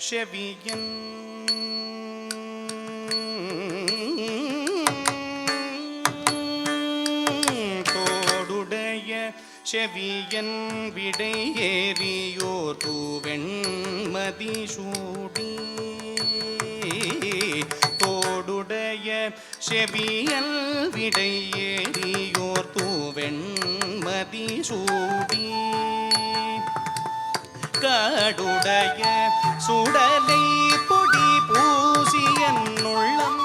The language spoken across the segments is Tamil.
செவியின் தோடுடைய செவியன் விடை ஏறியோர் தூவெண்மதி சூடி தோடுடைய செவியல் விடை ஏறியோர் தூவெண்மதி சூடி காடுடைய சுடலை பொடி பூசியன் உள்ளம்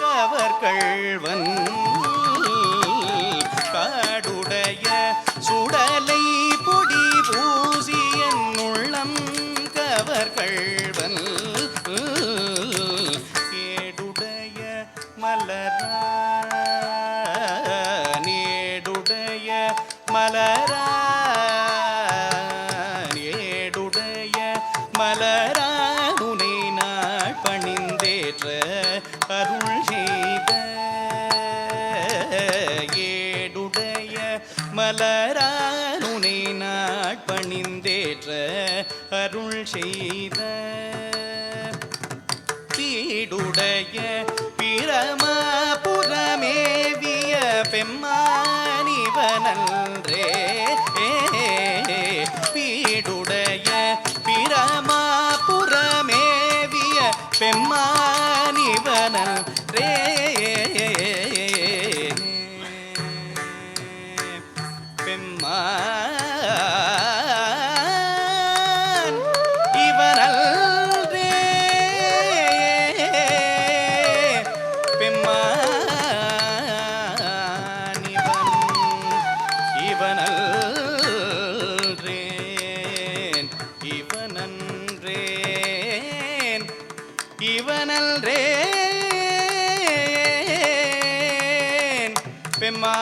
கவர்கள்வன் காடுடைய சுடலை பொடி பூசியன் உள்ளம் கவர்கள்வன் கேடுடைய மலரா நேடுடைய மலரா. மலரானுனை நாட்பணிந்தேற்ற அருள் செய்த பீடுடைய பிரமபுரமேவிய பெம்மானிவனன்றே இவனல்றேன் பெம்மா